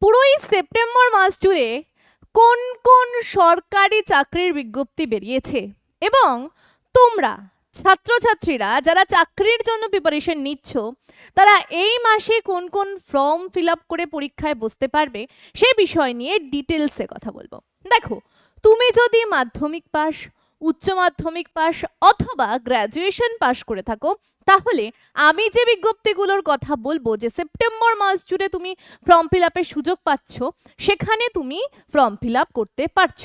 পুরোই সেপ্টেম্বর মাস জুড়ে কোন কোন সরকারি চাকরির বিজ্ঞপ্তি বেরিয়েছে? এবং তোমরা, ছাত্রছাত্রীরা, যারা চাকরির জন্য প্রিপারেশন নিচ্ছ, তারা এই মাসে কোন কোন ফর্ম ফিল আপ করে পরীক্ষায় বসতে পারবে, সে বিষয় নিয়ে ডিটেলসে কথা বলব। দেখো, তুমি যদি মাধ্যমিক পাস উচ্চ মাধ্যমিক পাস অথবা গ্র্যাজুয়েশন পাস করে থাকো, তাহলে আমি যে বিজ্ঞপ্তিগুলোর কথা বলব যে সেপ্টেম্বর মাস জুড়ে তুমি ফর্ম ফিল আপের সুযোগ পাচ্ছ, সেখানে তুমি ফর্ম ফিল আপ করতে পারছ।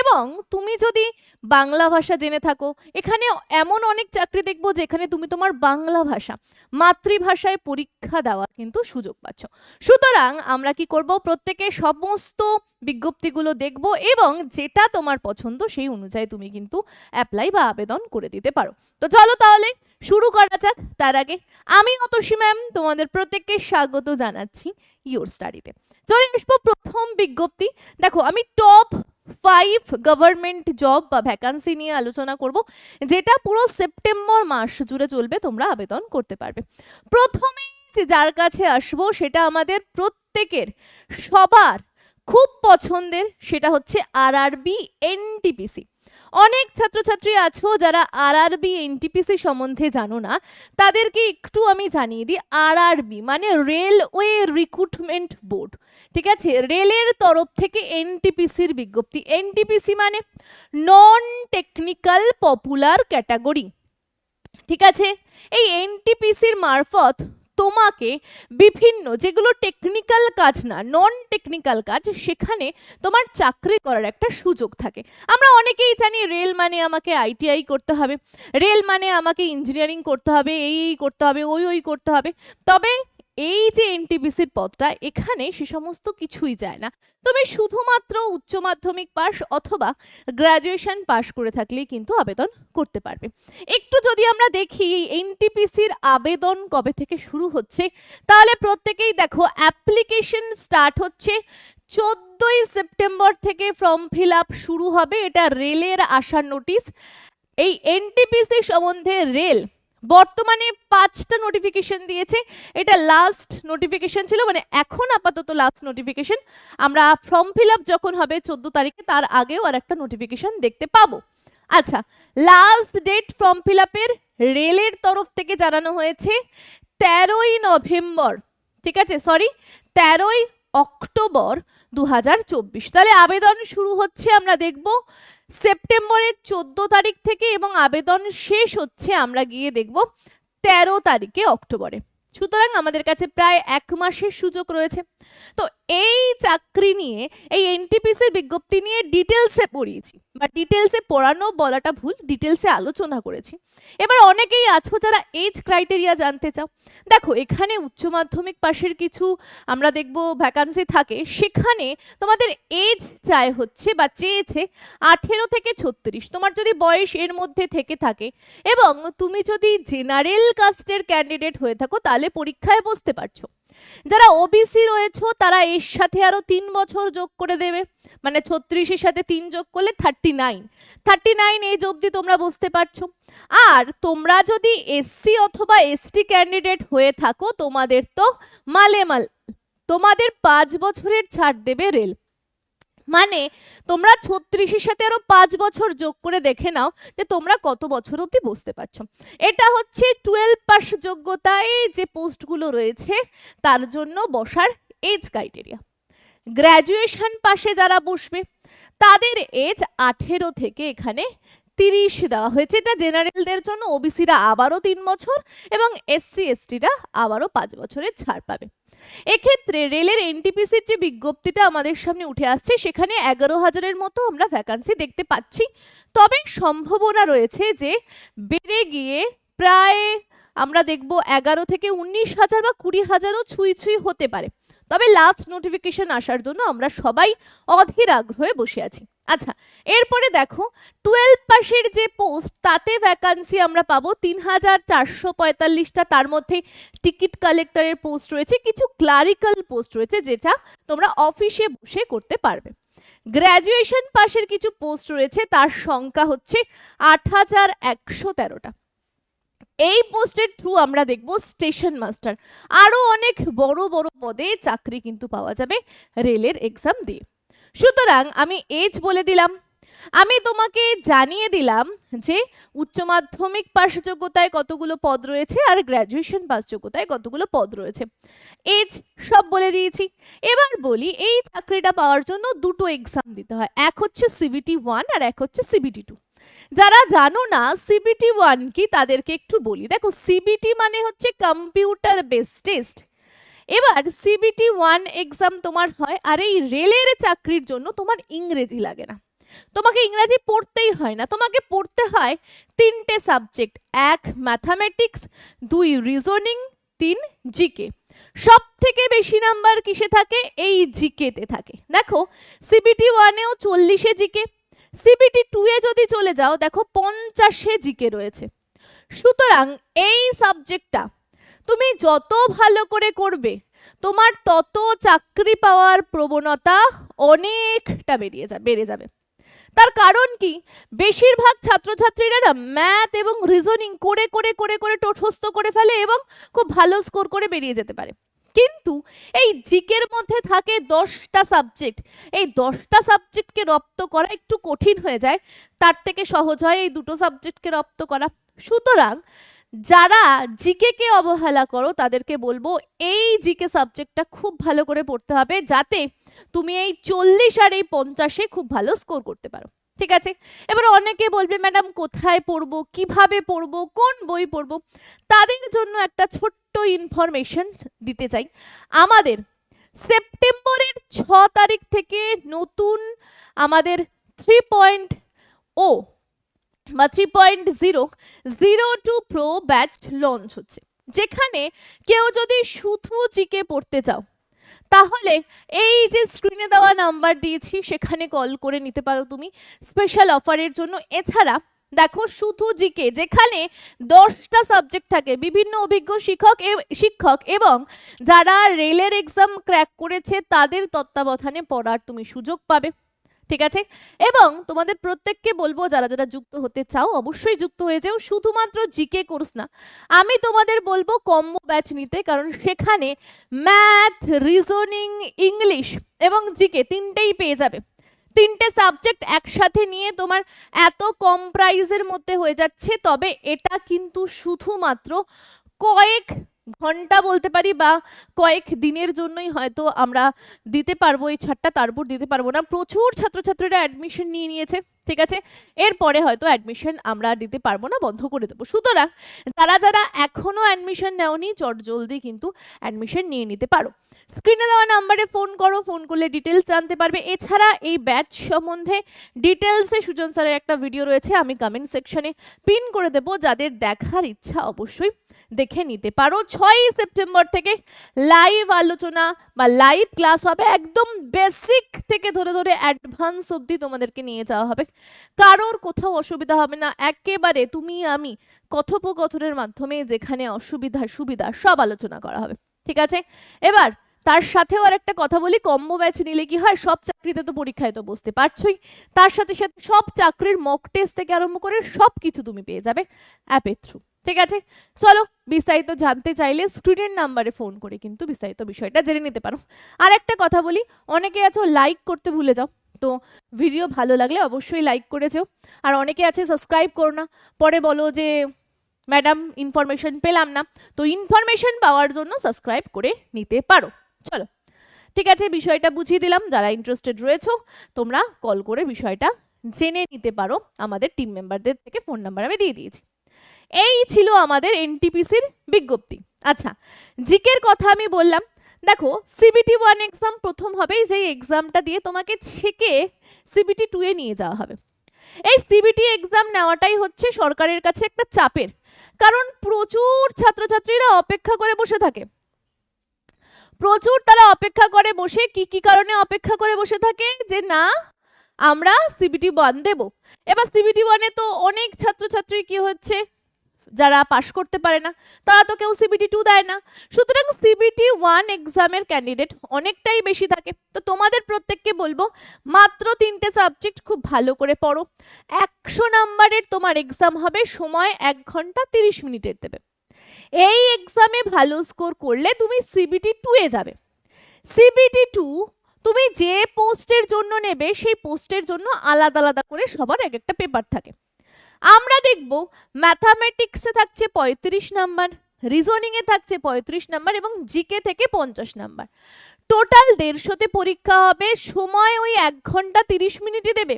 এবং তুমি যদি বাংলা ভাষা জেনে থাকো, এখানে এমন অনেক চাকরি দেখব যেখানে তুমি তোমার বাংলা ভাষা, মাতৃভাষায় পরীক্ষা দেওয়ার কিন্তু সুযোগ পাচ্ছ। সুতরাং আমরা কি করব? প্রত্যেকে সমস্ত বিজ্ঞপ্তিগুলো দেখব এবং যেটা তোমার পছন্দ সেই অনুযায়ী তুমি কিন্তু অ্যাপ্লাই বা আবেদন করে দিতে পারো। তো চলো তাহলে শুরু করা যাক। তার আগে আমি অতসী ম্যাম তোমাদের প্রত্যেককে স্বাগত জানাচ্ছি ইয়োর স্টাডিতে চলে আসব প্রথম বিজ্ঞপ্তি। দেখো, আমি টপ ফাইভ গভর্নমেন্ট জব বা ভ্যাকান্সি নিয়ে আলোচনা করব, যেটা পুরো সেপ্টেম্বর মাস জুড়ে চলবে, তোমরা আবেদন করতে পারবে। প্রথমে যে যার কাছে আসব, সেটা আমাদের প্রত্যেকের সবার খুব পছন্দের, সেটা হচ্ছে আর আরবি এনটিপিসি অনেক ছাত্রছাত্রী আছো যারা আরআরবি এনটিপিসি সম্বন্ধে জানো না, তাদেরকে একটু আমি জানিয়ে দিই আরআরবি মানে রেলওয়ে রিক্রুটমেন্ট বোর্ড ঠিক আছে? রেলের তরফ থেকে এনটিপিসির বিজ্ঞপ্তি। এনটিপিসি মানে নন টেকনিক্যাল পপুলার ক্যাটাগরি ঠিক আছে? এই এনটিপিসির মারফত তোমাকে বিভিন্ন যেগুলো টেকনিক্যাল কাজ না নন টেকনিক্যাল কাজ, সেখানে তোমার চাকরি করার একটা সুযোগ থাকে। আমরা অনেকেই জানি রেল মানে আমাকে আইটিআই করতে হবে রেল মানে আমাকে ইঞ্জিনিয়ারিং করতে হবে, এই এই করতে হবে, ওই ওই করতে হবে। তবে এই যে এনটিপিসির পদটা, এখানে সে সমস্ত কিছুই যায় না। তুমি শুধুমাত্র উচ্চ মাধ্যমিক পাস অথবা গ্র্যাজুয়েশন পাস করে থাকলেই কিন্তু আবেদন করতে পারবে। একটু যদি আমরা দেখি এনটিপিসির আবেদন কবে থেকে শুরু হচ্ছে, তাহলে প্রত্যেকেই দেখো, অ্যাপ্লিকেশন স্টার্ট হচ্ছে চোদ্দই সেপ্টেম্বর থেকে ফর্ম ফিল আপ শুরু হবে। এটা রেলের আসার নোটিশ। এই এনটিপিসি সম্বন্ধে রেল বর্তমানে পাঁচটা নোটিফিকেশন দিয়েছে। এটা লাস্ট নোটিফিকেশন ছিল মানে এখন আপাতত লাস্ট নোটিফিকেশন আমরা ফর্ম ফিল আপ যখন হবে চোদ্দ তারিখে, তার আগেও আর একটা নোটিফিকেশন দেখতে পাবো। আচ্ছা লাস্ট ডেট ফর্ম ফিল আপের রেলের তরফ থেকে জানানো হয়েছে তেরোই নভেম্বর, ঠিক আছে? সরি তেরোই অক্টোবর দু হাজার চব্বিশ। তাহলে আবেদন শুরু হচ্ছে, আমরা দেখব। সেপ্টেম্বরের চোদ্দ তারিখ থেকে এবং আবেদন শেষ হচ্ছে, আমরা গিয়ে দেখব তেরো তারিখে অক্টোবরে। সুতরাং আমাদের কাছে প্রায় এক মাসের সুযোগ রয়েছে। তো এই চাকরি নিয়ে, এই এনটিপিসির বিজ্ঞপ্তি নিয়ে ডিটেলসে পড়িয়েছি। বা ডিটেলসে পড়ানো বলাটা ভুল ডিটেলসে আলোচনা করেছি। এবার অনেকেই আছো যারা এজ ক্রাইটেরিয়া জানতে চাও। দেখো, এখানে উচ্চ মাধ্যমিক পাশের কিছু আমরা দেখব ভ্যাকান্সি থাকে। সেখানে তোমাদের এজ চাই হচ্ছে বা চেয়েছে আঠেরো থেকে ছত্রিশ। তোমার যদি বয়স এর মধ্যে থেকে থাকে এবং তুমি যদি জেনারেল কাস্টের ক্যান্ডিডেট হয়ে থাকো, তাহলে পরীক্ষায় বসতে পারছ। যারা ওবিসি রয়েছে, তারা এর সাথে আরও তিন বছর যোগ করে দেবে। মানে ছত্রিশের সাথে তিন যোগ করলে thirty nine thirty nine age অবধি তোমরা বুঝতে পারছ। আর তোমরা যদি এসসি অথবা এসটি ক্যান্ডিডেট হয়ে থাকো, তোমাদের তো মালে মাল তোমাদের পাঁচ বছরের ছাড় দেবে রেল। মানে তোমরা ছত্রিশের সাথে আরও পাঁচ বছর যোগ করে দেখে নাও যে তোমরা কত বছর অবধি বসতে পারছ। এটা হচ্ছে টুয়েলভ পাস যোগ্যতায় যে পোস্টগুলো রয়েছে, তার জন্য বসার এজ ক্রাইটেরিয়া গ্র্যাজুয়েশন পাশে যারা বসবে, তাদের এজ আঠেরো থেকে এখানে তিরিশ দেওয়া হয়েছে। এটা জেনারেলদের জন্য ওবিসিরা আবারও তিন বছর এবং এসসি, এসটিরা আবারও পাঁচ বছরের ছাড় পাবে। এক্ষেত্রে রেলের এনটিপিসির যে বিজ্ঞপ্তিটা আমাদের সামনে উঠে আসছে, সেখানে এগারো হাজারের মতো আমরা ভ্যাকান্সি দেখতে পাচ্ছি। তবে সম্ভাবনা রয়েছে যে বেড়ে গিয়ে প্রায় আমরা দেখব এগারো থেকে উনিশ হাজার বা কুড়ি হাজারও ছুঁই ছুঁই হতে পারে। তবে লাস্ট নোটিফিকেশন আসার জন্য আমরা সবাই অধীর আগ্রহে বসে আছি। আচ্ছা এরপরে দেখো টুয়েলভ পাসের যে পোস্ট তাতে ভ্যাকান্সি আমরা পাবো তিন হাজার চারশো পঁয়তাল্লিশটা। তার মধ্যে টিকিট কালেক্টরের পোস্ট রয়েছে, কিছু ক্লারিক্যাল পোস্ট রয়েছে, যেটা তোমরা অফিসে বসে করতে পারবে। গ্র্যাজুয়েশন পাশের কিছু পোস্ট রয়েছে, তার সংখ্যা হচ্ছে আট হাজার একশো তেরোটা। এই পোস্টের থ্রু আমরা দেখব স্টেশন মাস্টার আরও অনেক বড় বড় পদে চাকরি কিন্তু পাওয়া যাবে রেলের এক্সাম দিয়ে। সুতরাং আমি এজ বলে দিলাম। আমি তোমাকে জানিয়ে দিলাম যে উচ্চ মাধ্যমিক পাশ যোগ্যতায় কতগুলো পদ রয়েছে আর গ্র্যাজুয়েশন পাস যোগ্যতায় কতগুলো পদ রয়েছে। এজ সব বলে দিয়েছি। এবার বলি, এই চাকরিটা পাওয়ার জন্য দুটো এক্সাম দিতে হয়, এক হচ্ছে সিবিটি ওয়ান আর এক হচ্ছে সিবিটি টু যারা জানো না সিবিটি ওয়ান কি তাদেরকে একটু বলি। দেখো সিবিটি মানে হচ্ছে কম্পিউটার বেসড টেস্ট এবার সিবিটি ওয়ান এক্সাম তোমার হয়, আর এই রেলের চাকরির জন্য তোমার ইংরেজি লাগে না। তোমাকে ইংরেজি পড়তেই হয় না। তোমাকে পড়তে হয় তিনটে সাবজেক্ট এক ম্যাথামেটিক্স দুই রিজনিং তিন জিকে সব থেকে বেশি নাম্বার কিসে থাকে? এই জিকেতে থাকে। দেখো সিবিটি ওয়ানেও চল্লিশে জিকে সিবিটি টু এ যদি চলে যাও, দেখো পঞ্চাশে জিকে রয়েছে। সুতরাং এই সাবজেক্টটা তুমি যত ভালো করে করবে, তোমার তত চাকরি পাওয়ার প্রবণতা অনেকটা বেরিয়ে যাবে বেড়ে যাবে। তার কারণ কি? বেশিরভাগ ছাত্রছাত্রীরা না ম্যাথ এবং রিজনিং করে করে করে করে টোঠস্থ করে ফেলে এবং খুব ভালো স্কোর করে বেরিয়ে যেতে পারে। কিন্তু এই জিকের মধ্যে থাকে দশটা সাবজেক্ট এই দশটা সাবজেক্টকে রপ্ত করা একটু কঠিন হয়ে যায়, তার থেকে সহজ হয় এই দুটো সাবজেক্টকে রপ্ত করা। সুতরাং যারা জিকে কে অবহেলা করো, তাদেরকে বলব এই জিকে সাবজেক্টটা খুব ভালো করে পড়তে হবে যাতে তুমি এই চল্লিশ আর এই পঞ্চাশে খুব ভালো স্কোর করতে পারো। ঠিক আছে? এবার অনেকে বলবে, ম্যাডাম, কোথায় পড়ব? কীভাবে পড়ব? কোন বই পড়ব? তাদের জন্য একটা ছোট্ট ইনফরমেশন দিতে চাই। আমাদের সেপ্টেম্বরের ছ তারিখ থেকে নতুন আমাদের থ্রি পয়েন্ট ও বা three point zero zero two pro batch launch হচ্ছে। যেখানে কেউ যদি শুধু জিকে পড়তে চাও, তাহলে এই যে স্ক্রিনে দেওয়া নাম্বার দিয়েছি, সেখানে কল করে নিতে পারো তুমি স্পেশাল অফারের জন্য। এছাড়া দেখো শুধু জিকে যেখানে দশটা সাবজেক্ট থাকে, বিভিন্ন অভিজ্ঞ শিক্ষক শিক্ষক এবং যারা রেলের এক্সাম ক্র্যাক করেছে, তাদের তত্ত্বাবধানে পড়ার তুমি সুযোগ পাবে। ঠিক আছে? এবং তোমাদের প্রত্যেককে বলব, যারা যারা যুক্ত হতে চাও, অবশ্যই যুক্ত হয়ে যাও। শুধুমাত্র জিকে কোর্স না, আমি তোমাদের বলব কম্বো ব্যাচ নিতে, কারণ সেখানে ম্যাথ, রিজনিং, ইংলিশ এবং জিকে তিনটেই পেয়ে যাবে। তিনটে সাবজেক্ট একসাথে নিয়ে তোমার এত কম প্রাইজের মধ্যে হয়ে যাচ্ছে, তবে এটা কিন্তু শুধুমাত্র কয়েক ঘণ্টা বলতে পারি বা কয়েক দিনের জন্যই হয়তো আমরা দিতে পারব, এই ছাড়টা তারপর দিতে পারব না। প্রচুর ছাত্রছাত্রীরা অ্যাডমিশন নিয়ে নিয়েছে, ঠিক আছে? এরপরে হয়তো অ্যাডমিশন আমরা দিতে পারব না, বন্ধ করে দেবো। সুতরাং যারা যারা এখনও অ্যাডমিশন নেওনি, চট জলদি কিন্তু অ্যাডমিশন নিয়ে নিতে পারো। স্ক্রিনে দেওয়া নাম্বারে ফোন করো ফোন করলে ডিটেলস জানতে পারবে। এছাড়া এই ব্যাচ সম্বন্ধে ডিটেলসে সুজন স্যারের একটা ভিডিও রয়েছে, আমি কমেন্ট সেকশনে পিন করে দেবো, যাদের দেখার ইচ্ছা অবশ্যই দেখে নিতে পারো। ছয়ই সেপ্টেম্বর থেকে লাইভ আলোচনা বা লাইভ ক্লাস হবে। একদম বেসিক থেকে ধরে ধরে অ্যাডভান্স অবধি তোমাদেরকে নিয়ে যাওয়া হবে। কারোর কোথাও অসুবিধা হবে না। একেবারে তুমি, আমি কথোপকথনের মাধ্যমে যেখানে অসুবিধা, সুবিধা সব আলোচনা করা হবে। ঠিক আছে? এবার তার সাথেও আর একটা কথা বলি। কম্বো ব্যাচ নিলে কি হয়? সব চাকরিতে তো পরীক্ষায় তো বসতে পারছোই। তার সাথে সাথে সব চাকরির মক টেস্ট থেকে আরম্ভ করে সব কিছু তুমি পেয়ে যাবে অ্যাপের থ্রু ঠিক আছে? চলো, বিস্তারিত জানতে চাইলে স্ক্রিনের নাম্বারে ফোন করে কিন্তু বিস্তারিত বিষয়টা জেনে নিতে পারো। আর একটা কথা বলি, অনেকে আছো লাইক করতে ভুলে যাও। তো ভিডিও ভালো লাগলে অবশ্যই লাইক করে যেও। আর অনেকে আছে সাবস্ক্রাইব করো না। পরে বলো যে ম্যাডাম ইনফরমেশন পেলাম না। তো ইনফরমেশন পাওয়ার জন্য সাবস্ক্রাইব করে নিতে পারো। চলো, ঠিক আছে, বিষয়টা বুঝিয়ে দিলাম। যারা ইন্টারেস্টেড রয়েছো, তোমরা কল করে বিষয়টা জেনে নিতে পারো। আমাদের টিম মেম্বারদের থেকে ফোন নাম্বার আমি দিয়ে দিয়েছি। এই ছিল আমাদের এনটিপিসির বিজ্ঞপ্তি। আচ্ছা জিকের কথা আমি বললাম। দেখো সিবিটি ওয়ান এক্সাম প্রথম হবে যে এক্সামটা দিয়ে তোমাকে ছেকে সিবিটি টু এ নিয়ে যাওয়া হবে। এই সিবিটি এক্সাম নেওয়াটাই হচ্ছে সরকারের কাছে একটা চাপের, কারণ প্রচুর ছাত্রছাত্রীরা অপেক্ষা করে বসে থাকে। প্রচুর তারা অপেক্ষা করে বসে, কি কি কারণে অপেক্ষা করে বসে থাকে? যে না, আমরা সিবিটি ওয়ান দেব। এবার সিবিটি ওয়ানে তো অনেক ছাত্রছাত্রী কি হচ্ছে? যারা পাশ করতে পারে না, তারা তো কেউ সিবিটি টু দেয় না। সুতরাং সিবিটি ওয়ান এক্সামের ক্যান্ডিডেট অনেকটাই বেশি থাকে। তো তোমাদের প্রত্যেককে বলব, মাত্র তিনটে সাবজেক্ট খুব ভালো করে পড়ো। একশো নাম্বারের তোমার এক্সাম হবে, সময় এক ঘণ্টা তিরিশ মিনিটের দেবে। এই এক্সামে ভালো স্কোর করলে তুমি সিবিটি টু এ যাবে। সিবিটি টু তুমি যে পোস্টের জন্য নেবে, সেই পোস্টের জন্য আলাদা আলাদা করে সবার এক একটা পেপার থাকে। আমরা দেখব ম্যাথামেটিক্সে থাকছে পঁয়ত্রিশ নাম্বার রিজনিংয়ে থাকছে পঁয়ত্রিশ নাম্বার এবং জিকে থেকে পঞ্চাশ নাম্বার। টোটাল দেড়শোতে পরীক্ষা হবে, সময় ওই এক ঘণ্টা তিরিশ মিনিটে দেবে।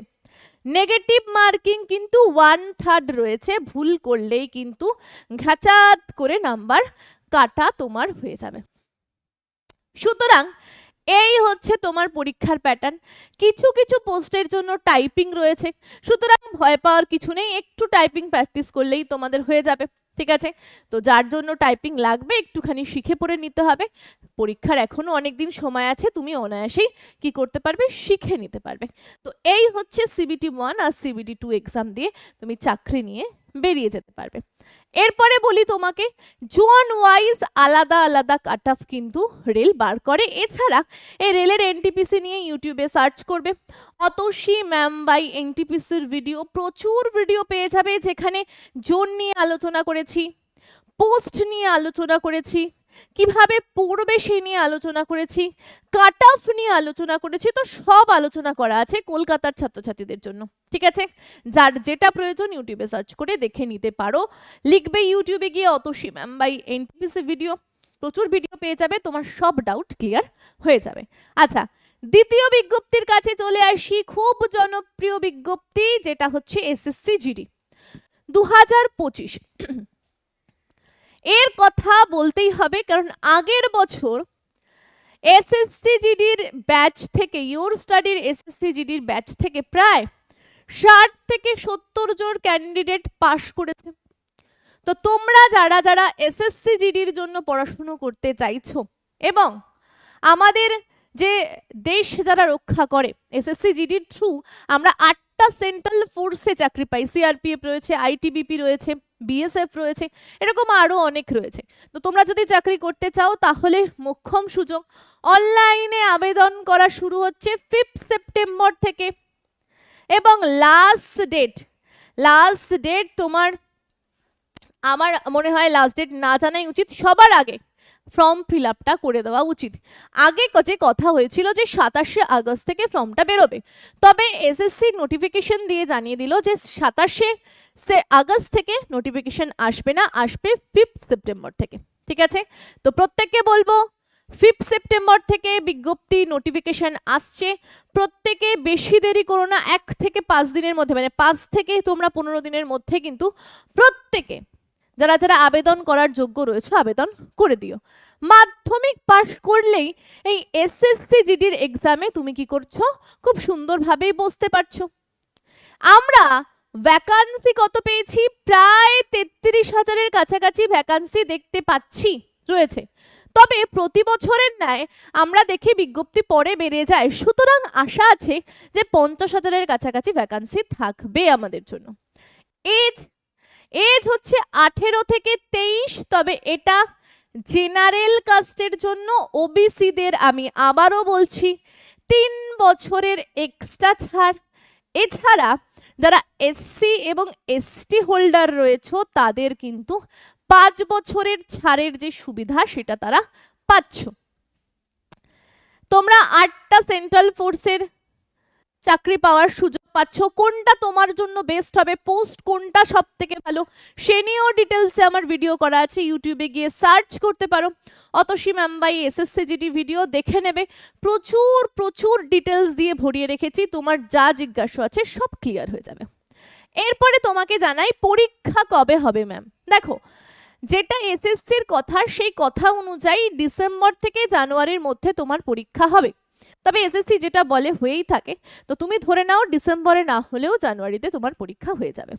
নেগেটিভ মার্কিং কিন্তু ওয়ান থার্ড রয়েছে, ভুল করলেই কিন্তু ঘাচাত করে নাম্বার কাটা তোমার হয়ে যাবে। সুতরাং এই হচ্ছে তোমার পরীক্ষার প্যাটার্ন কিছু কিছু পোস্টের জন্য টাইপিং রয়েছে। সুতরাং ভয় পাওয়ার কিছু নেই, একটু টাইপিং প্র্যাকটিস করলেই তোমাদের হয়ে যাবে, ঠিক আছে? তো যার জন্য টাইপিং লাগবে, একটুখানি শিখে পড়ে নিতে হবে। পরীক্ষার এখনও অনেক দিন সময় আছে, তুমি অনায়াসেই কি করতে পারবে, শিখে নিতে পারবে। তো এই হচ্ছে সিবিটি ওয়ান আর সিবিটি টু এক্সাম দিয়ে তুমি চাকরি নিয়ে বেরিয়ে যেতে পারবে। এরপরে বলি তোমাকে জোন ওয়াইজ আলাদা আলাদা কাট অফ কিন্তু রেল বার করে। এছাড়া এই রেলের এনটিপিসি নিয়ে ইউটিউবে সার্চ করবে। অতসি ম্যাম বাই এনটিপিসির ভিডিও প্রচুর ভিডিও পেয়ে যাবে যেখানে জোন নিয়ে আলোচনা করেছি পোস্ট নিয়ে আলোচনা করেছি কীভাবে পড়বে নিয়ে আলোচনা করেছি কাট অফ নিয়ে আলোচনা করেছি, তো সব আলোচনা করা আছে কলকাতার ছাত্রছাত্রীদের জন্য, ঠিক আছে? যার যেটা প্রয়োজন ইউটিউবে সার্চ করে দেখে নিতে পারো। লিখবে ইউটিউবে গিয়ে Atasi ma'am by NTPC video প্রচুর ভিডিও পেয়ে যাবে, তোমার সব ডাউট ক্লিয়ার হয়ে যাবে। আচ্ছা দ্বিতীয় বিজ্ঞপ্তির কাছে চলে আসি, খুব জনপ্রিয় বিজ্ঞপ্তি, যেটা হচ্ছে এসএসসি জিডি দু হাজার পঁচিশ এর কথা বলতেই হবে, কারণ আগের বছর এসএসসি জিডির ব্যাচ থেকে, ইওর স্টাডির এসএসসি জিডির ব্যাচ থেকে প্রায় ষাট থেকে সত্তর জন ক্যান্ডিডেট পাশ করেছে। তো তোমরা যারা যারা এসএসসি জিডির জন্য পড়াশুনো করতে চাইছো এবং আমাদের যে দেশ যারা রক্ষা করে এসএসসি জিডির থ্রু আমরা আটটা সেন্ট্রাল ফোর্সে চাকরি পাই সিআরপিএফ রয়েছে আইটিবিপি রয়েছে বিএসএফ রয়েছে, এরকম আরও অনেক রয়েছে। তো তোমরা যদি চাকরি করতে চাও, তাহলে মোক্ষম সুযোগ। অনলাইনে আবেদন করা শুরু হচ্ছে ফিফথ সেপ্টেম্বর থেকে। এবং লাস্ট ডেট লাস্ট ডেট তোমার, আমার মনে হয় লাস্ট ডেট না জানাই উচিত, সবার আগে। ফর্ম ফিল আপটা করে দেওয়া উচিত। আগে যে কথা হয়েছিল যে সাতাশে আগস্ট থেকে ফর্মটা বেরোবে, তবে এসএসসি নোটিফিকেশন দিয়ে জানিয়ে দিল যে সাতাশে সে আগস্ট থেকে নোটিফিকেশন আসবে না, আসবে ফিফথ সেপ্টেম্বর থেকে। ঠিক আছে? তো প্রত্যেককে বলব ফিফথ সেপ্টেম্বর থেকে বিজ্ঞপ্তি নোটিফিকেশন আসছে। প্রত্যেকে বেশি দেরি করো না, এক থেকে পাঁচ দিনের মধ্যে মানে পাঁচ থেকে তোমরা পনেরো দিনের মধ্যে কিন্তু প্রত্যেকে যারা যারা আবেদন করার যোগ্য রয়েছে, আবেদন করে দিও। মাধ্যমিক পাশ করলেই এই এসএসসি জিডির এক্সামে তুমি কি করছ? খুব সুন্দরভাবেই বসতে পারছ। আমরা ভ্যাকান্সি কত পেয়েছি? প্রায় তেত্রিশ হাজারের কাছাকাছি ভ্যাকান্সি দেখতে পাচ্ছি, রয়েছে। তবে প্রতি বছরের ন্যায় আমরা দেখি বিজ্ঞপ্তি পরে বেড়ে যায়। সুতরাং আশা আছে যে পঞ্চাশ হাজারের কাছাকাছি ভ্যাকান্সি থাকবে আমাদের জন্য। এজ এজ হচ্ছে আঠেরো থেকে তেইশ, তবে এটা জেনারেল কাস্টের জন্য ওবিসিদের আমি আবারও বলছি, তিন বছরের এক্সট্রা ছাড়। এছাড়া যারা এসসি এবং এসটি হোল্ডার রয়েছে, তাদের কিন্তু পাঁচ বছরের ছাড়ের যে সুবিধা, সেটা তারা পাচ্ছ। তোমরা আটটা সেন্ট্রাল ফোর্সের চাকরি পাওয়ার সুযোগ পাচ্ছ, কোনটা তোমার জন্য বেস্ট হবে পোস্ট কোনটা সব থেকে ভালো, সে নিয়েও ডিটেলসে আমার ভিডিও করা আছে ইউটিউবে গিয়ে সার্চ করতে পারো। Atasi ma'am by SSC GD video দেখে নেবে। প্রচুর প্রচুর ডিটেলস দিয়ে ভরিয়ে রেখেছি, তোমার যা জিজ্ঞাসা আছে সব ক্লিয়ার হয়ে যাবে। এরপরে তোমাকে জানাই পরীক্ষা কবে হবে ম্যাম দেখো, যেটা এসএসসির কথা, সেই কথা অনুযায়ী ডিসেম্বর থেকে জানুয়ারির মধ্যে তোমার পরীক্ষা হবে। তবে এসএসসি যেটা বলে হয়েই থাকে, তো তুমি ধরে নাও ডিসেম্বরে না হলেও জানুয়ারিতে তোমার পরীক্ষা হয়ে যাবে।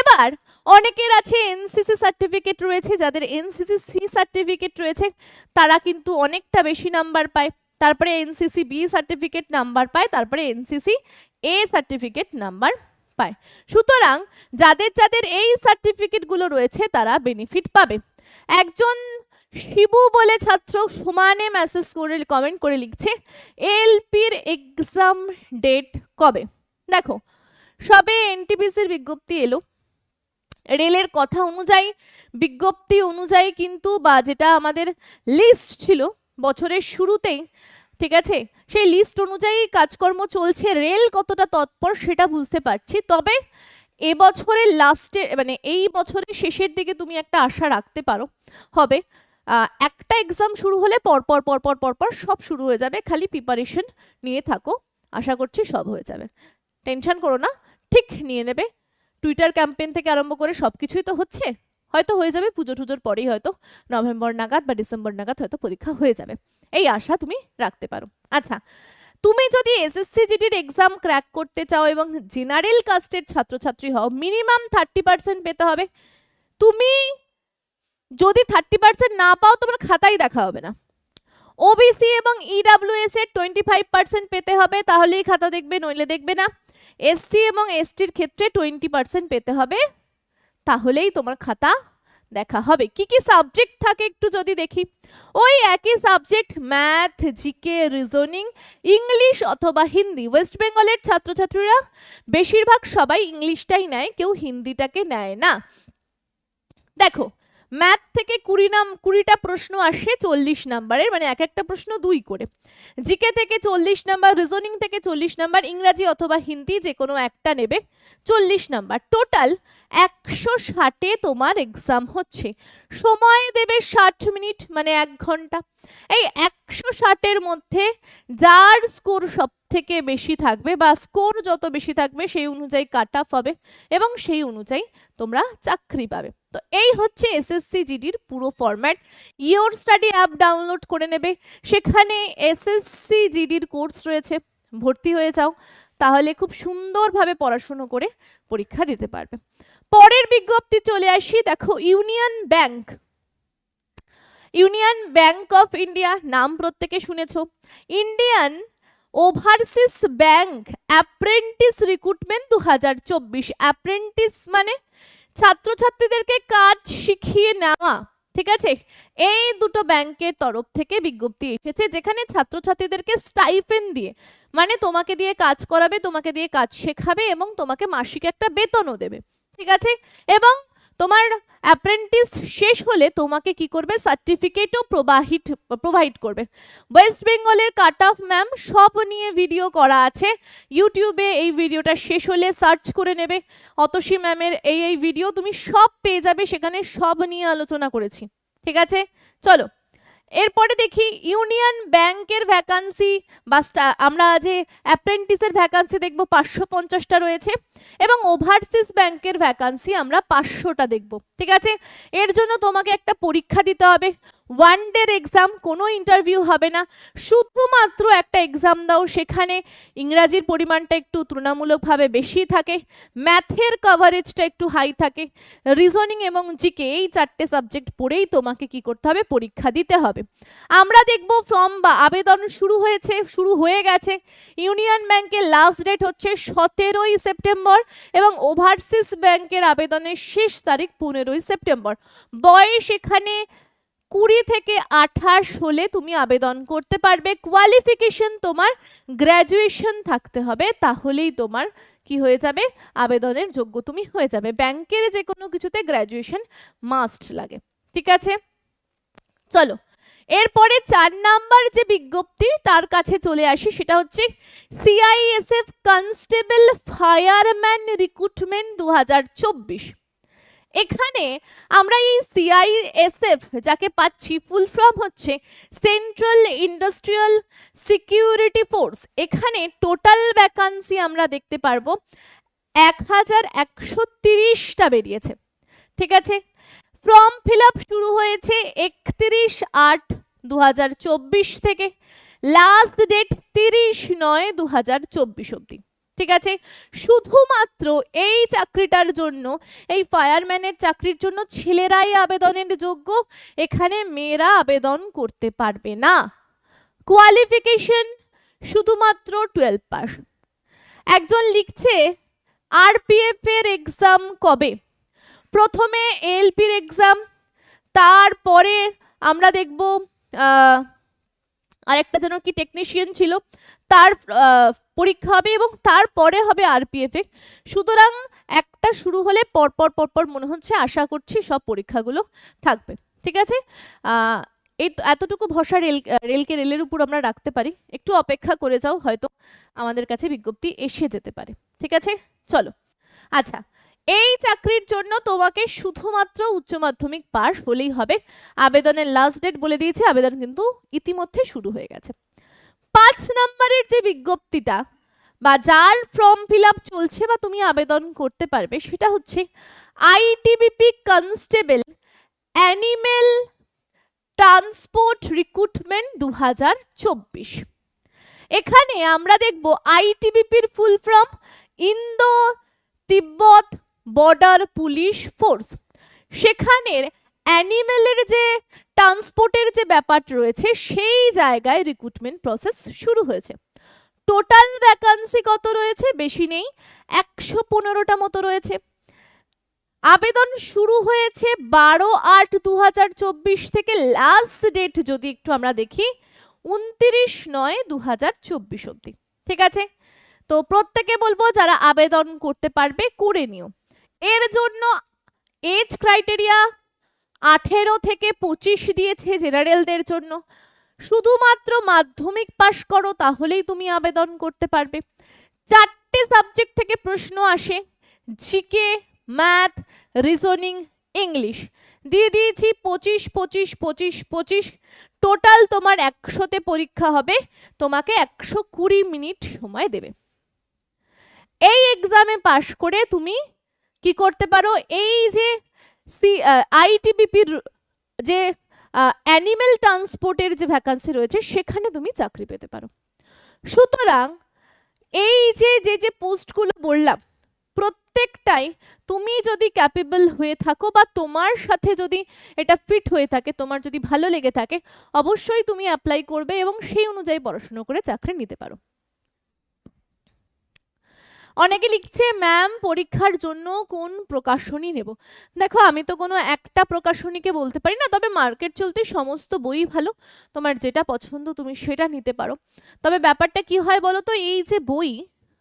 এবার অনেকের আছে এনসিসি সার্টিফিকেট রয়েছে, যাদের এনসিসি সি সার্টিফিকেট রয়েছে, তারা কিন্তু অনেকটা বেশি নাম্বার পায়। তারপরে এনসিসি বি সার্টিফিকেট নাম্বার পায়, তারপরে এনসিসি এ সার্টিফিকেট নাম্বার পায়। সুতরাং যাদের যাদের এই সার্টিফিকেটগুলো রয়েছে, তারা বেনিফিট পাবে। একজন শিবু বলে ছাত্র সমানে মেসেজ করে কমেন্ট করে লিখছে, এলপির এক্সাম ডেট কবে? দেখো, সবে এনটিপিসির বিজ্ঞপ্তি এলো। রেলের কথা অনুযায়ী, বিজ্ঞপ্তি অনুযায়ী কিন্তু বা যেটা আমাদের লিস্ট ছিল বছরের শুরুতেই, ঠিক আছে? সেই লিস্ট অনুযায়ী কাজকর্ম চলছে, রেল কতটা তৎপর সেটা বুঝতে পারছি। তবে এবছরের লাস্টে মানে এই বছরের শেষের দিকে তুমি একটা আশা রাখতে পারো। হবে। একটা এক্সাম শুরু হলে পরপর পরপর পরপর সব শুরু হয়ে যাবে। খালি প্রিপারেশন নিয়ে থাকো। আশা করছি সব হয়ে যাবে। টেনশন করো না। ঠিক নিয়ে নেবে। টুইটার ক্যাম্পেইন থেকে আরম্ভ করে সব কিছুই তো হচ্ছে। হয়তো হয়ে যাবে পুজো টুজোর পরেই হয়তো। নভেম্বর নাগাদ বা ডিসেম্বর নাগাদ হয়তো পরীক্ষা হয়ে যাবে। এই আশা তুমি রাখতে পারো। আচ্ছা তুমি যদি এসএসসি জিডির এক্সাম ক্র্যাক করতে চাও এবং জেনারেল কাস্টের ছাত্রছাত্রী হও মিনিমাম থার্টি পার্সেন্ট পেতে হবে। তুমি যদি থার্টি পার্সেন্ট না পাও, তোমার খাতাই দেখা হবে না। ওবিসি এবং ইডাব্লিউএস এর টোয়েন্টি ফাইভ পার্সেন্ট পেতে হবে, তাহলেই খাতা দেখবে, নইলে দেখবে না। এসসি এবং এসটির ক্ষেত্রে টোয়েন্টি পার্সেন্ট পেতে হবে, তাহলেই তোমার খাতা দেখা হবে। কি কি সাবজেক্ট থাকে একটু যদি দেখি? ওই একই subject math GK reasoning English অথবা হিন্দি। ওয়েস্ট বেঙ্গলের ছাত্রছাত্রীরা বেশিরভাগ সবাই ইংলিশটাই নেয়, কেউ হিন্দিটাকে নেয় না। দেখো ম্যাথ থেকে কুড়ি নাম, কুড়িটা প্রশ্ন আসে চল্লিশ নাম্বারের মানে এক একটা প্রশ্ন দুই করে। জিকে থেকে চল্লিশ নাম্বার, রিজনিং থেকে চল্লিশ নাম্বার, ইংরাজি অথবা হিন্দি যে কোনো একটা নেবে চল্লিশ নাম্বার। টোটাল একশো ষাটে তোমার এক্সাম হচ্ছে। সময় দেবে ষাট মিনিট মানে এক ঘণ্টা। এই একশো ষাটের মধ্যে যার স্কোর সব থেকে বেশি থাকবে বা স্কোর যত বেশি থাকবে সেই অনুযায়ী কাট হবে এবং সেই অনুযায়ী তোমরা চাকরি পাবে। তো এই হচ্ছে এসএসসি জিডির পুরো format your study app download করে নেবে। সেখানে এসএসসি জিডির কোর্স রয়েছে। ভর্তি হয়ে যাও। তাহলে খুব সুন্দরভাবে পড়াশুনো করে পরীক্ষা দিতে পারবে। পরের বিজ্ঞপ্তি চলে আসি। দেখো union bank union bank of India নাম প্রত্যেকে শুনেছো। Indian overseas bank apprentice recruitment দু হাজার চব্বিশ। অ্যাপ্রেন্টিস মানে ছাত্রছাত্রীদেরকে কাজ শিখিয়ে নেওয়া, ঠিক আছে? এই দুটো ব্যাংকের তরফ থেকে বিজ্ঞপ্তি এসেছে যেখানে ছাত্রছাত্রীদেরকে স্টাইফেন দিয়ে মানে তোমাকে দিয়ে কাজ করাবে, তোমাকে দিয়ে কাজ শেখাবে এবং তোমাকে মাসিক একটা বেতনও দেবে, ঠিক আছে? এবং তোমার অ্যাপ্রেন্টিস শেষ হলে তোমাকে কি করবে? সার্টিফিকেটও প্রবাহিত প্রোভাইড করবে। ওয়েস্ট বেঙ্গলের কাট অফ ম্যাম সব নিয়ে ভিডিও করা আছে। ইউটিউবে এই ভিডিওটা শেষ হলে সার্চ করে নেবে। অতসী ম্যামের এই এই ভিডিও তুমি সব পেয়ে যাবে। সেখানে সব নিয়ে আলোচনা করেছি। ঠিক আছে? চলো। এরপরে দেখি ইউনিয়ন ব্যাংকের ভ্যাকান্সি বা আমরা যে অ্যাপ্রেন্টিসের ভ্যাকান্সি দেখব, পাঁচশো পঞ্চাশটা রয়েছে, এবং ওভারসিস ব্যাংকের ভ্যাকান্সি আমরা পাঁচশোটা দেখব। ঠিক আছে? এর জন্য তোমাকে একটা পরীক্ষা দিতে হবে। ওয়ান ডের এক্সাম কোনো ইন্টারভিউ হবে না। শুধুমাত্র একটা এক্সাম দাও সেখানে। ইংরাজির পরিমাণটা একটু তুলনামূলকভাবে বেশি থাকে। ম্যাথের কভারেজটা একটু হাই থাকে। রিজনিং এবং জিকে এই চারটে সাবজেক্ট পড়েই তোমাকে কি করতে হবে? পরীক্ষা দিতে হবে। আমরা দেখব ফর্ম বা আবেদন শুরু হয়েছে, শুরু হয়ে গেছে। ইউনিয়ন ব্যাংকের লাস্ট ডেট হচ্ছে সতেরোই সেপ্টেম্বর এবং ওভারসিস ব্যাংকের আবেদনের শেষ তারিখ পনেরোই সেপ্টেম্বর বয়স এখানে কুড়ি থেকে আঠাশ হলে তুমি আবেদন করতে পারবে। কোয়ালিফিকেশন তোমার গ্র্যাজুয়েশন থাকতে হবে, তাহলেই তোমার কি হয়ে যাবে? আবেদনের যোগ্য তুমি হয়ে যাবে। ব্যাংকের যে কোনো কিছুতে গ্র্যাজুয়েশন মাস্ট লাগে। ঠিক আছে? চলো, এরপরে চার নাম্বার যে বিজ্ঞপ্তি তার কাছে চলে আসি, সেটা হচ্ছে সিআইএসএফ কনস্টেবল ফায়ারম্যান রিক্রুটমেন্ট দু হাজার চব্বিশ। এখানে আমরা এই সিআইএসএফ যাকে পাচ্ছি ফুল ফর্ম হচ্ছে সেন্ট্রাল ইন্ডাস্ট্রিয়াল সিকিউরিটি ফোর্স এখানে টোটাল ভ্যাকান্সি আমরা দেখতে পারব এক হাজার একশো তিরিশটা বেরিয়েছে। ঠিক আছে? ফর্ম ফিল আপ শুরু হয়েছে একত্রিশ আট দু থেকে। লাস্ট ডেট তিরিশ নয় দু হাজার চব্বিশ অব্দি ঠিক আছে? শুধুমাত্র এই চাকরিটার জন্য, এই ফায়ারম্যানের চাকরির জন্য ছেলেরাই আবেদনের যোগ্য, এখানে মেয়েরা আবেদন করতে পারবে না। কোয়ালিফিকেশন শুধুমাত্র টুয়েলভ পাস। একজন লিখছে আরপিএফ এর এক্সাম কবে? প্রথমে এলপির এক্সাম তারপরে আমরা দেখব আরেকটা যেন কি টেকনিশিয়ান ছিল তার পরীক্ষা হবে এবং তারপরে হবে আরপিএফ সুতরাং একটা শুরু হলে পরপর পরপর মনে হচ্ছে আশা করছি সব পরীক্ষাগুলো থাকবে। ঠিক আছে? এই এতটুকু ভরসা রেল, রেলকে রেলের উপর আমরা রাখতে পারি। একটু অপেক্ষা করে যাও, হয়তো আমাদের কাছে বিজ্ঞপ্তি এসে যেতে পারে। ঠিক আছে? চলো। আচ্ছা এই চাকরির জন্য তোমাকে শুধুমাত্র উচ্চ মাধ্যমিক পাস হলেই হবে। আবেদনের লাস্ট ডেট বলে দিয়েছে, আবেদন কিন্তু ইতিমধ্যে শুরু হয়ে গেছে। পাঁচ নম্বরের যে বিজ্ঞপ্তিটা বা যার ফর্ম ফিল আপ চলছে বা তুমি আবেদন করতে পারবে, সেটা হচ্ছে ITBP constable animal transport recruitment দু হাজার চব্বিশ। এখানে আমরা দেখব আইটিবিপির full form, Indo Tibet border police force. সেখানের অ্যানিমেলের যে ট্রান্সপোর্টের যে ব্যাপার রয়েছে, সেই জায়গায় রিক্রুটমেন্ট প্রসেস শুরু হয়েছে। টোটাল ভ্যাকান্সি কত রয়েছে? বেশি নেই, একশো পনেরোটা মতো রয়েছে। আবেদন শুরু হয়েছে বারো আট দু থেকে লাস্ট ডেট যদি একটু আমরা দেখি, উনত্রিশ নয় দু হাজার চব্বিশ অব্দি ঠিক আছে? তো প্রত্যেকে বলব যারা আবেদন করতে পারবে, করে নিও। এর জন্য এজ ক্রাইটেরিয়া আঠেরো থেকে পঁচিশ দিয়েছে জেনারেলদের জন্য। শুধুমাত্র মাধ্যমিক পাশ করো, তাহলেই তুমি আবেদন করতে পারবে। চারটে সাবজেক্ট থেকে প্রশ্ন আসে, জিকে, ম্যাথ, রিজনিং, ইংলিশ। দিয়ে দিয়েছি পঁচিশ পঁচিশ পঁচিশ পঁচিশ। টোটাল তোমার একশোতে পরীক্ষা হবে, তোমাকে একশো কুড়ি মিনিট সময় দেবে। এই এক্সামে পাশ করে তুমি কি করতে পারো? এই যে সি আইটিবিপির যে অ্যানিমেল ট্রান্সপোর্টের যে ভ্যাকান্সি রয়েছে, সেখানে তুমি চাকরি পেতে পারো। সুতরাং, এই যে যে যে পোস্টগুলো বললাম, প্রত্যেকটাই তুমি যদি ক্যাপেবল হয়ে থাকো বা তোমার সাথে যদি এটা ফিট হয়ে থাকে, তোমার যদি ভালো লেগে থাকে, অবশ্যই তুমি অ্যাপ্লাই করবে এবং সেই অনুযায়ী পড়াশুনো করে চাকরি নিতে পারো। অনেকে লিখছে, ম্যাম, পরীক্ষার জন্য কোন প্রকাশনী নেব? দেখো, আমি তো কোনো একটা প্রকাশনীকে বলতে পারি না, তবে মার্কেট চলতে সমস্ত বই ভালো। তোমার যেটা পছন্দ তুমি সেটা নিতে পারো। তবে ব্যাপারটা কি হয় বলো তো, এই যে বই,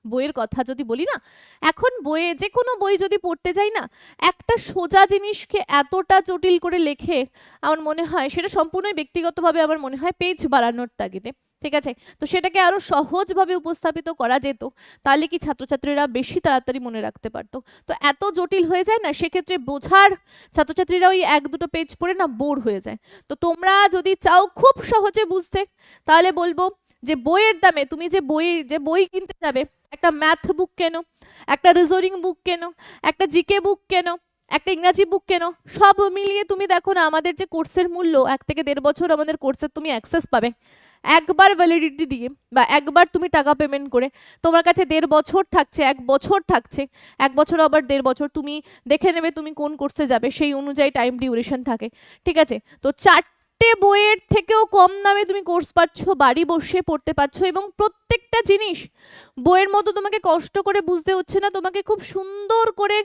বইয়ের কথা যদি বলি না, এখন বইয়ে যে কোনো বই যদি পড়তে যাই না, একটা সোজা জিনিসকে এতটা জটিল করে লেখে, আমার মনে হয়, সেটা সম্পূর্ণই ব্যক্তিগতভাবে আমার মনে হয় পেজ বাড়ানোর তাগিদে। ঠিক আছে? তো সেটাকে আরও সহজভাবে উপস্থাপিত করা যেত, তাহলে কি ছাত্রছাত্রীরা বেশি তাড়াতাড়ি মনে রাখতে পারতো? তো এত জটিল হয়ে যায় না, সেক্ষেত্রে বোঝার ছাত্রছাত্রীরা ওই এক দুটো পেজ পড়ে না বোর হয়ে যায়। তো তোমরা যদি চাও খুব সহজে বুঝতে, তাহলে বলব যে বইয়ের দামে, তুমি যে বই যে বই কিনতে যাবে, একটা ম্যাথ বুক কেনো, একটা রিজনিং বুক কেনো, একটা জিকে বুক কেনো, একটা ইংরাজি বুক কেনো, সব মিলিয়ে তুমি দেখো না, আমাদের যে কোর্সের মূল্য, এক থেকে দেড় বছর আমাদের কোর্সের তুমি অ্যাক্সেস পাবে। একবার ভ্যালিডিটি দিয়ে বা একবার তুমি টাকা পেমেন্ট করে তোমার কাছে দেড় বছর থাকছে, এক বছর থাকছে, এক বছর আবার দেড় বছর তুমি দেখে নেবে তুমি কোন কোর্সে যাবে, সেই অনুযায়ী টাইম ডিউরেশন থাকে, ঠিক আছে? তো চারটে বইয়ের থেকেও কম দামে তুমি কোর্স পাচ্ছ, বাড়ি বসে পড়তে পারছ এবং প্রত্যেকটা জিনিস বইয়ের মতো তোমাকে কষ্ট করে বুঝতে হচ্ছে না, তোমাকে খুব সুন্দর করে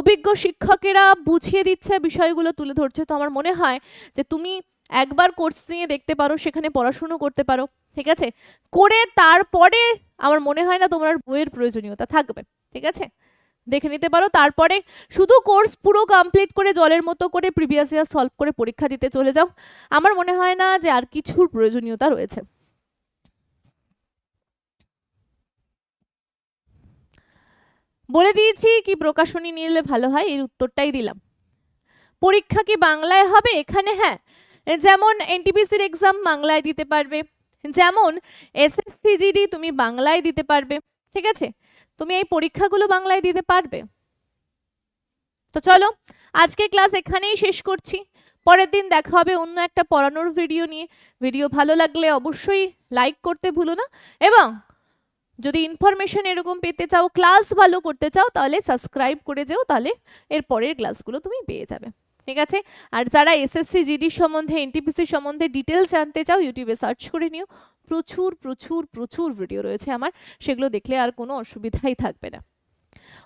অভিজ্ঞ শিক্ষকেরা বুঝিয়ে দিচ্ছে বিষয়গুলো তুলে ধরছে। তো আমার মনে হয় যে তুমি একবার কোর্স নিয়ে দেখতে পারো, সেখানে পড়াশুনো করতে পারো, ঠিক আছে? করে তারপরে আমার মনে হয় না তোমার বইয়ের প্রয়োজনীয়তা থাকবে, ঠিক আছে? দেখে নিতে পারো, তারপরে শুধু কোর্স পুরো কমপ্লিট করে জলের মতো করে প্রিভিয়াস ইয়ার সলভ করে পরীক্ষা দিতে চলে যাও। আমার মনে হয় না যে আর কিছুর প্রয়োজনীয়তা রয়েছে। বলে দিয়েছি, কি প্রকাশনী নিলে ভালো হয়? এর উত্তরটাই দিলাম। পরীক্ষা কি বাংলায় হবে? এখানে হ্যাঁ যেমন এনটিপিসির এক্সাম বাংলায় দিতে পারবে, যেমন এসএসসি জিডি তুমি বাংলায় দিতে পারবে, ঠিক আছে? তুমি এই পরীক্ষাগুলো বাংলায় দিতে পারবে। তো চলো আজকের ক্লাস এখানেই শেষ করছি। পরের দিন দেখা হবে অন্য একটা পড়ানোর ভিডিও নিয়ে। ভিডিও ভালো লাগলে অবশ্যই লাইক করতে ভুলো না এবং যদি ইনফরমেশন এরকম পেতে চাও ক্লাস ভালো করতে চাও, তাহলে সাবস্ক্রাইব করে যেও, তাহলে এর পরের ক্লাসগুলো তুমি পেয়ে যাবে। ঠিক আছে? আর যারা এসএসসি জিডি সম্বন্ধে এনটিপিসি সম্বন্ধে ডিটেলস জানতে চাও ইউটিউবে সার্চ করে নিও। প্রচুর প্রচুর প্রচুর ভিডিও রয়েছে আমার। সেগুলো দেখলে আর কোনো অসুবিধাই থাকবে না।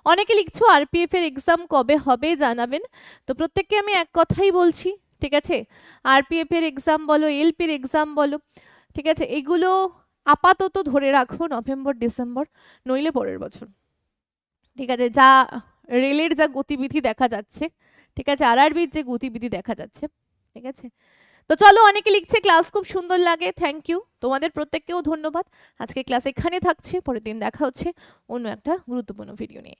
অনেকে লিখছো আরপিএফ এর এক্সাম কবে হবে জানাবেন। তো প্রত্যেককে আমি এক কথাই বলছি, ঠিক আছে? আরপিএফ এর এক্সাম বলো এলপির এক্সাম বলো, ঠিক আছে? এগুলো আপাতত ধরে রাখো নভেম্বর, ডিসেম্বর, নইলে পরের বছর। ঠিক আছে? যা রেলের যা গতিবিধি দেখা যাচ্ছে ঠিক আছে? আর আরবির যে গতিবিধি দেখা যাচ্ছে, ঠিক আছে? তো চলো, অনেকে লিখছে ক্লাস খুব সুন্দর লাগে থ্যাংক ইউ তোমাদের প্রত্যেককেও ধন্যবাদ। আজকে ক্লাস এখানে থাকছে, পরের দিন দেখা হচ্ছে অন্য একটা গুরুত্বপূর্ণ ভিডিও নিয়ে।